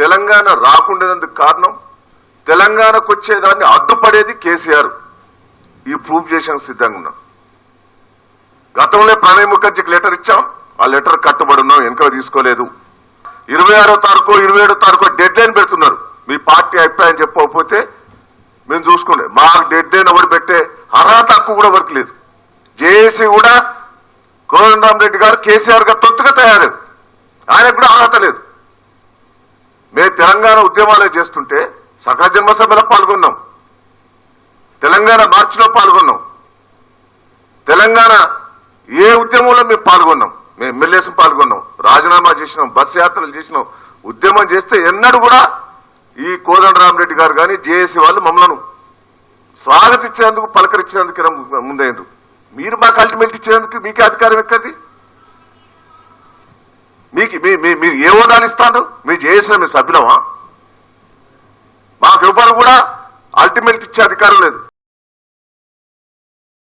తెలంగాణ రాకుండానందుకు కారణం? తెలంగాణకు వచ్చేదాన్ని అడ్డుపడేది కేసీఆర్. ఈ ప్రూఫ్ చేసిన సిద్ధంగా ఉన్నాం. గతంలో ప్రణయ్ ముఖర్జీకి లెటర్ ఇచ్చాం. ఆ లెటర్ కట్టుబడి ఉన్నాం వెనుక తీసుకోలేదు. ఇరవై ఆరో తారీఖు ఇరవై ఏడో తారీఖు డెడ్ లైన్ పెడుతున్నారు. మీ పార్టీ అభిప్రాయం చెప్పకపోతే మేము చూసుకోండి మాకు డెడ్ లైన్ ఎవరు పెట్టే అర్హత హక్కు కూడా వరకు లేదు. జేఏసీ కూడా కోదండరామరెడ్డి గారు కేసీఆర్ గారు తొత్తుగా తయారు ఆయనకు కూడా అర్హత లేదు. తెలంగాణ ఉద్యమాలు చేస్తుంటే సఖా సభలో పాల్గొన్నాం. తెలంగాణ మార్చిలో పాల్గొన్నాం. తెలంగాణ ఏ ఉద్యమంలో మేము పాల్గొన్నాం? మేము ఎమ్మెల్యేస్ పాల్గొన్నాం. రాజీనామా చేసినాం బస్ యాత్రలు చేసినాం. ఉద్యమం చేస్తే ఎన్నడూ కూడా ఈ కోదండరామరెడ్డి గారు కానీ జేఏసీ వాళ్ళు మమ్మలను స్వాగతించేందుకు పలకరించేందుకు ముందైండ్రు. మీరు మాకు అల్టిమేట్ ఇచ్చేందుకు మీకే అధికారం ఎక్కది? మీకు మీ మీ- మీరు ఏ హోదాలు ఇస్తాను మీరు చేసిన మీ సభ్యులమా మాకు ఎవ్వరు కూడా అల్టిమేట్ ఇచ్చే అధికారం లేదు.